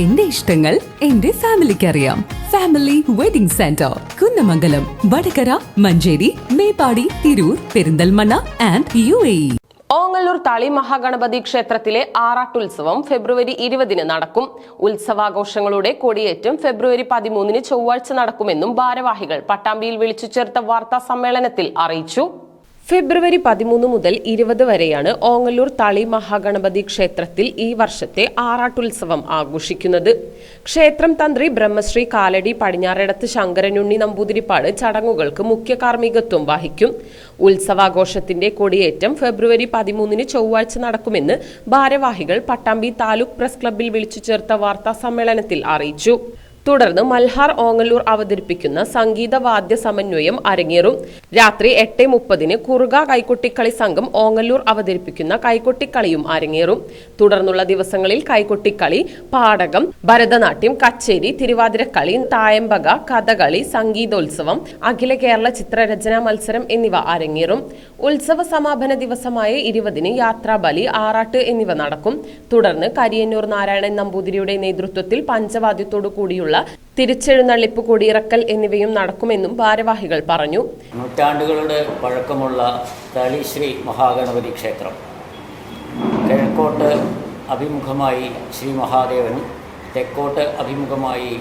എന്റെ ഇഷ്ടങ്ങൾ എന്റെ ഫാമിലിക്ക് അറിയാം family wedding centre Kunnamangalam Vadakara Manjeri Meppadi Tirur Perinthalmanna and U A Ongallur Thali Mahaganapathi ക്ഷേത്രത്തിലെ ആറാട്ടുത്സവം ഫെബ്രുവരി ഇരുപതിന് നടക്കും. ഉത്സവാഘോഷങ്ങളുടെ കൊടിയേറ്റം ഫെബ്രുവരി പതിമൂന്നിന് ചൊവ്വാഴ്ച നടക്കുമെന്നും ഭാരവാഹികൾ പട്ടാമ്പിയിൽ വിളിച്ചു ചേർത്ത വാർത്താ സമ്മേളനത്തിൽ അറിയിച്ചു. ഫെബ്രുവരി പതിമൂന്ന് മുതൽ ഇരുപത് വരെയാണ് ഓങ്ങല്ലൂർ തളി മഹാഗണപതി ക്ഷേത്രത്തിൽ ഈ വർഷത്തെ ആറാട്ടുത്സവം ആഘോഷിക്കുന്നത്. ക്ഷേത്രം തന്ത്രി ബ്രഹ്മശ്രീ കാലടി പടിഞ്ഞാറടത്ത് ശങ്കരനുണ്ണി നമ്പൂതിരിപ്പാട് ചടങ്ങുകൾക്ക് മുഖ്യ കാർമ്മികത്വം വഹിക്കും. ഉത്സവാഘോഷത്തിന്റെ കൊടിയേറ്റം ഫെബ്രുവരി പതിമൂന്നിന് ചൊവ്വാഴ്ച നടക്കുമെന്ന് ഭാരവാഹികൾ പട്ടാമ്പി താലൂക്ക് പ്രസ് ക്ലബ്ബിൽ വിളിച്ചു ചേർത്ത വാർത്താ സമ്മേളനത്തിൽ അറിയിച്ചു. തുടർന്ന് മൽഹാർ ഓങ്ങല്ലൂർ അവതരിപ്പിക്കുന്ന സംഗീത വാദ്യ സമന്വയം അരങ്ങേറും. രാത്രി എട്ട് മുപ്പതിന് കുറുക കൈകൊട്ടിക്കളി സംഘം ഓങ്ങല്ലൂർ അവതരിപ്പിക്കുന്ന കൈകൊട്ടിക്കളിയും അരങ്ങേറും. തുടർന്നുള്ള ദിവസങ്ങളിൽ കൈകൊട്ടിക്കളി പാടകം ഭരതനാട്യം കച്ചേരി തിരുവാതിരക്കളി തായമ്പക കഥകളി സംഗീതോത്സവം അഖില കേരള ചിത്രരചനാ മത്സരം എന്നിവ അരങ്ങേറും. ഉത്സവ സമാപന ദിവസമായ ഇരുപതിന് യാത്രാബലി ആറാട്ട് എന്നിവ നടക്കും. തുടർന്ന് കരിയന്നൂർ നാരായണൻ നമ്പൂതിരിയുടെ നേതൃത്വത്തിൽ പഞ്ചവാദ്യത്തോടു കൂടിയുള്ള തിരിച്ചെഴുന്നള്ളിപ്പ് കൊടിയിറക്കൽ എന്നിവയും നടക്കുമെന്നും ഭാരവാഹികൾ പറഞ്ഞു. നൂറ്റാണ്ടുകളുടെ പഴക്കമുള്ള തളിശ്രീ മഹാഗണപതി ക്ഷേത്രം. കിഴക്കോട്ട് അഭിമുഖമായി ശ്രീ മഹാദേവനും തെക്കോട്ട് അഭിമുഖമായി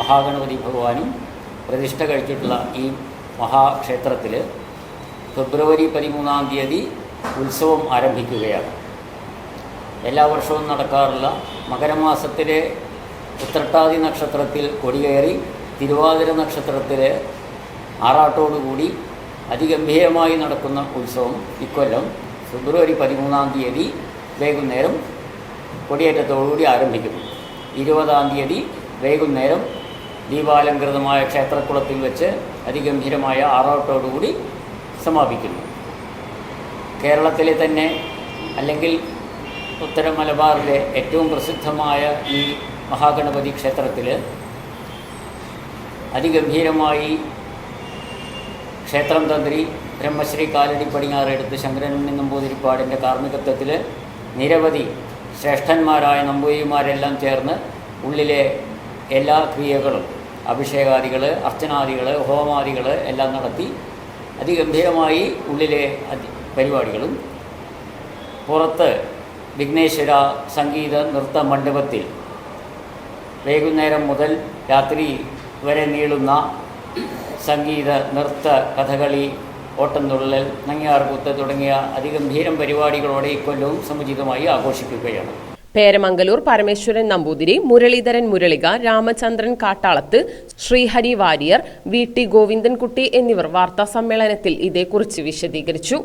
മഹാഗണപതി ഭഗവാനും പ്രതിഷ്ഠ കഴിച്ചിട്ടുള്ള ഈ മഹാക്ഷേത്രത്തിൽ ഫെബ്രുവരി പതിമൂന്നാം തീയതി ഉത്സവം ആരംഭിക്കുകയാണ്. എല്ലാ വർഷവും നടക്കാറുള്ള മകരമാസത്തിലെ ഉത്രട്ടാതി നക്ഷത്രത്തിൽ കൊടിയേറി തിരുവാതിര നക്ഷത്രത്തിൽ ആറാട്ടോടുകൂടി അതിഗംഭീരമായി നടക്കുന്ന ഉത്സവം ഇക്കൊല്ലം ഫെബ്രുവരി പതിമൂന്നാം തീയതി വൈകുന്നേരം കൊടിയേറ്റത്തോടുകൂടി ആരംഭിക്കും. ഇരുപതാം തീയതി വൈകുന്നേരം ദീപാലങ്കൃതമായ ക്ഷേത്രക്കുളത്തിൽ വെച്ച് അതിഗംഭീരമായ ആറാട്ടോടുകൂടി സമാപിക്കുന്നു. കേരളത്തിലെ തന്നെ അല്ലെങ്കിൽ ഉത്തര മലബാറിലെ ഏറ്റവും പ്രസിദ്ധമായ ഈ മഹാഗണപതി ക്ഷേത്രത്തിൽ അതിഗംഭീരമായി ക്ഷേത്രം തന്ത്രി ബ്രഹ്മശ്രീ കാലടി പടിഞ്ഞാറെടുത്ത് ശങ്കരനുണ്ണി നമ്പൂതിരിപ്പാടിന്റെ കാർമ്മികത്വത്തിൽ നിരവധി ശ്രേഷ്ഠന്മാരായ നമ്പൂതിരിമാരെല്ലാം ചേർന്ന് ഉള്ളിലെ എല്ലാ ക്രിയകളും അഭിഷേകാദികൾ അർച്ചനാദികൾ ഹോമാദികൾ എല്ലാം നടത്തി അതിഗംഭീരമായി ഉള്ളിലെ പരിപാടികളും. പുറത്ത് വിഘ്നേശ്വര സംഗീത നൃത്ത മണ്ഡപത്തിൽ വൈകുന്നേരം മുതൽ രാത്രി വരെ നീളുന്ന സംഗീത നൃത്ത കഥകളി ഓട്ടംതുള്ളൽ നങ്ങിയാർകൂത്ത് തുടങ്ങിയ അതിഗംഭീരം പരിപാടികളോടെ ഇക്കൊല്ലവും സമുചിതമായി ആഘോഷിക്കുകയാണ്. പേരമംഗലൂർ പരമേശ്വരൻ നമ്പൂതിരി മുരളീധരൻ മുരളിക രാമചന്ദ്രൻ കാട്ടാളത്ത് ശ്രീഹരി വാര്യർ വി ടി ഗോവിന്ദൻകുട്ടി എന്നിവർ വാർത്താ സമ്മേളനത്തിൽ ഇതേക്കുറിച്ച് വിശദീകരിച്ചു.